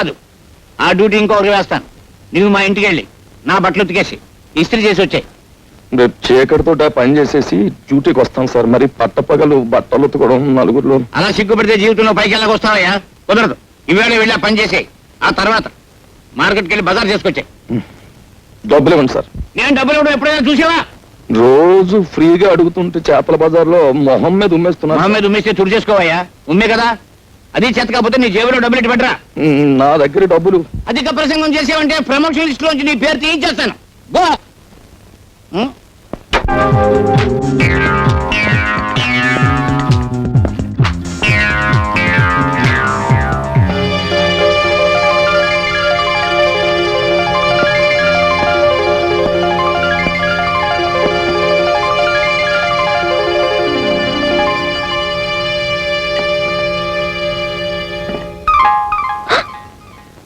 కాదు. ఆ డ్యూటీ ఇంకొకరికి వేస్తాను. నువ్వు మా ఇంటికి వెళ్ళి నా బట్టలు ఉతికేసి ఇస్త్రీ చేసి వచ్చాయి. రేపు చీకటితో పని చేసేసి డ్యూటీకి వస్తాం సార్. మరి పట్టపగలు బట్టలు ఉతకడం నలుగురిలో. అలా సిగ్గుపడితే జీవితంలో పైకి వెళ్ళక వస్తావయ్యా? కుదరదు. ఈవేళ వెళ్ళి పని చేసేయి. ఆ తర్వాత మార్కెట్కి వెళ్ళి బజార్ చేసుకొచ్చాయి. డబ్బులు ఇవ్వండి సార్. నేను డబ్బులు ఇవ్వడం ఎప్పుడైనా చూసావా? రోజు ఫ్రీగా అడుగుతుంటే చేపల బజార్లో మొహం మీద ఉమ్మేస్తున్నారు. మొహమ్మద్ ఉమ్మేస్తే తుడి చేసుకోవయ్యా? ఉమ్మే కదా? అది చేత కాకపోతే నీ జేబులో డబ్బులు ఇటు పెట్టరా. నా దగ్గర డబ్బులు. అధిక ప్రసంగం చేసావంటే ప్రమోషన్ లిస్ట్ లోంచి నీ పేరు తీయించేస్తాను. గో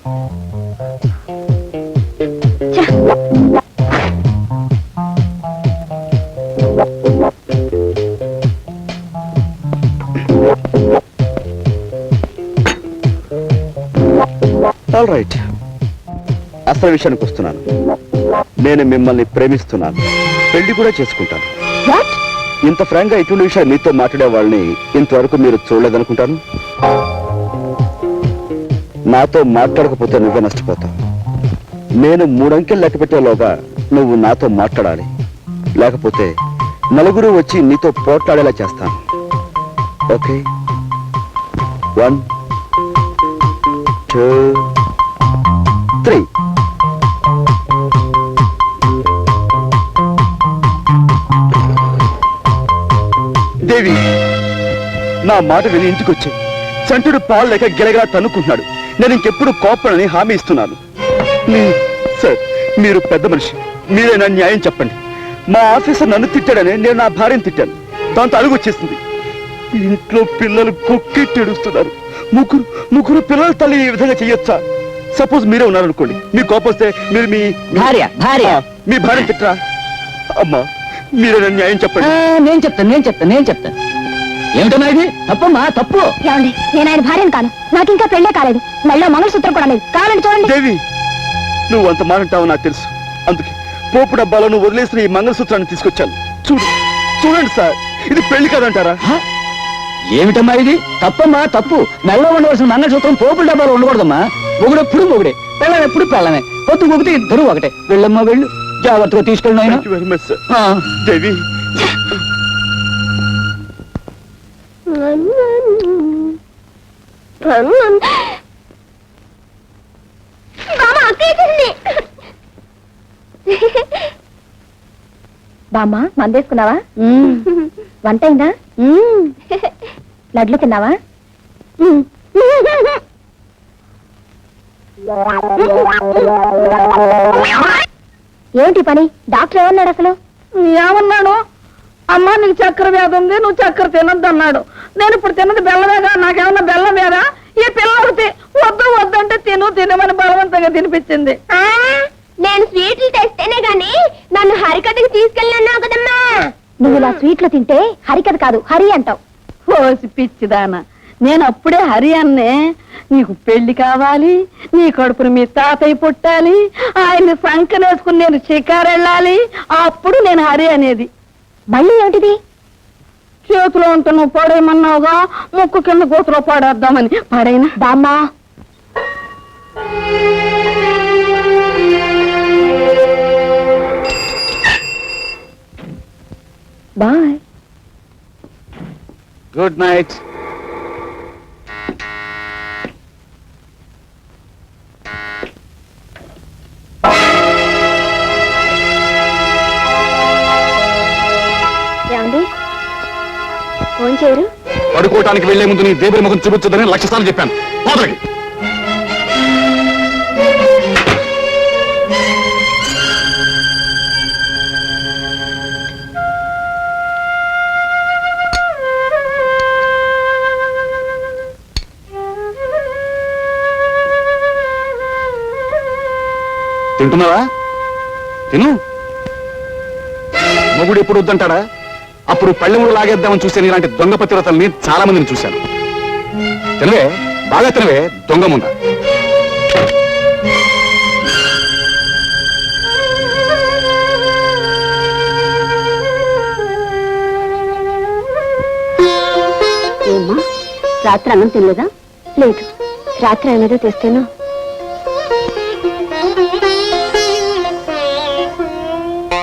ఆల్ రైట్ అసలు విషయానికి వస్తున్నాను. నేను మిమ్మల్ని ప్రేమిస్తున్నాను. పెళ్ళి కూడా చేసుకుంటాను. ఇంత ఫ్రాంక్గా ఇటువంటి విషయాలు మీతో మాట్లాడే వాళ్ళని ఇంతవరకు మీరు చూడలేదనుకుంటాను? నాతో మాట్లాడకపోతే నువ్వే నష్టపోతావు. నేను మూడంకెలు లెక్క పెట్టేలోగా నువ్వు నాతో మాట్లాడాలి. లేకపోతే నలుగురు వచ్చి నీతో పోట్లాడేలా చేస్తాను. Okay? One two three. Devi నా మాట విని ఇంటికి వచ్చి చంటుడు పాలు లేక గిలగిలా తనుకుంటున్నాడు నేను ఇంకెప్పుడు కోపడని హామీ ఇస్తున్నాను. సార్ మీరు పెద్ద మనిషి. మీరే నా న్యాయం చెప్పండి. మా ఆఫీసర్ నన్ను తిట్టాడని నేను నా భార్యను తిట్టాను. దాంతో అలుగు వచ్చేసింది ఇంట్లో పిల్లలు కొక్కెట్టి ఏడుస్తున్నారు ముగ్గురు ముగ్గురు పిల్లల తల్లి ఈ విధంగా చెయ్యొచ్చా? సపోజ్ మీరే ఉన్నారనుకోండి. మీ కోపం వస్తే మీరు మీ భార్య, భార్య. మీ భార్య తిట్టరా? అమ్మా మీరే నా న్యాయం చెప్పండి. నేను చెప్తాను నేను చెప్తాను నేను చెప్తాను. ఏమిటమ్మా ఇది? తప్పమ్మా తప్పు. ఏమండి నేను ఆయన భార్యను కాను. నాకు ఇంకా పెళ్ళే కాలేదు. మెళ్ళో మంగళసూత్రం కూడా లేదు. కావాలండి చూడండి. దేవి నువ్వు అంత మానంటావు నాకు తెలుసు. అందుకే పోపు డబ్బాలో నువ్వు వదిలేసిన ఈ మంగళసూత్రాన్ని తీసుకొచ్చాను. చూడు చూడండి సార్ ఇది పెళ్ళి కాదంటారా? హ? ఏమిటమ్మా ఇది? తప్పమ్మా తప్పు. మెల్ల ఉండవలసిన మంగళసూత్రం పోపుల డబ్బాలు ఉండకూడదమ్మా. మొగుడు ఎప్పుడు మొగుడే. పెళ్ళం ఎప్పుడు పెళ్ళమే. పొత్తు మొగితే ఇద్దరు ఒకటే. వెళ్ళమ్మా వెళ్ళు. జాగ్రత్తగా తీసుకెళ్ళిన వెరీ మచ్ సార్ దేవి బామ్మ మందేసుకున్నావా? వంట అయిందా? లడ్లు తిన్నావా? ఏంటి పని? డాక్టర్ ఏమన్నాడు అసలు? ఏమన్నాడు? అమ్మా నీకు చక్కెర వ్యాధి ఉంది నువ్వు చక్కెర తినొద్దు అన్నాడు. నేను ఇప్పుడు తిన్నది బెల్లమేగా నాకేమన్నా బెల్లం వేదా? ఈ పిల్లలకి వద్దు వద్దంటే తిను తినమని బలవంతంగా తినిపించింది. ఆ, నేను స్వీట్లు తెస్తేనే గాని నన్ను హరికథకి తీసుకెళ్ళన్నావు కదమ్మా. నువ్వు ఇలా స్వీట్లు తింటే హరికథ కాదు హరి అంటావు. ఓసి పిచ్చిదాన నేను అప్పుడే హరి అన్నే. నీకు పెళ్ళి కావాలి నీ కడుపుని మీ తాతయ్య పుట్టాలి ఆయన్ని సంకనేసుకుని నేను షికారు వెళ్ళాలి అప్పుడు నేను హరి అనేది. మళ్ళీ ఏమిటిది? చేతిలో ఉంటే నువ్వు పడేయమన్నావుగా ముక్కు కింద కూతురు పడేద్దామని. పడైనా? బామ్మా. బాయ్. Good night. ఫోన్ చేయరు? పడుకోవటానికి వెళ్ళే ముందు నీ దేవుడి ముఖం చూపించదని లక్షసార్లు చెప్పాను. పోదలకి తింటున్నావా? తిను. మొగుడు ఎప్పుడు వద్దంటాడా? అప్పుడు పళ్ళెములు లాగేద్దామని చూసే ఇలాంటి దొంగ పతివ్రతల్ని చాలా మందిని చూశాను. తినవే? బాగా తినవే? దొంగ రాత్రి అన్నం తినలేదా? లేదు. రాత్రి అయినదో తెస్తేనా?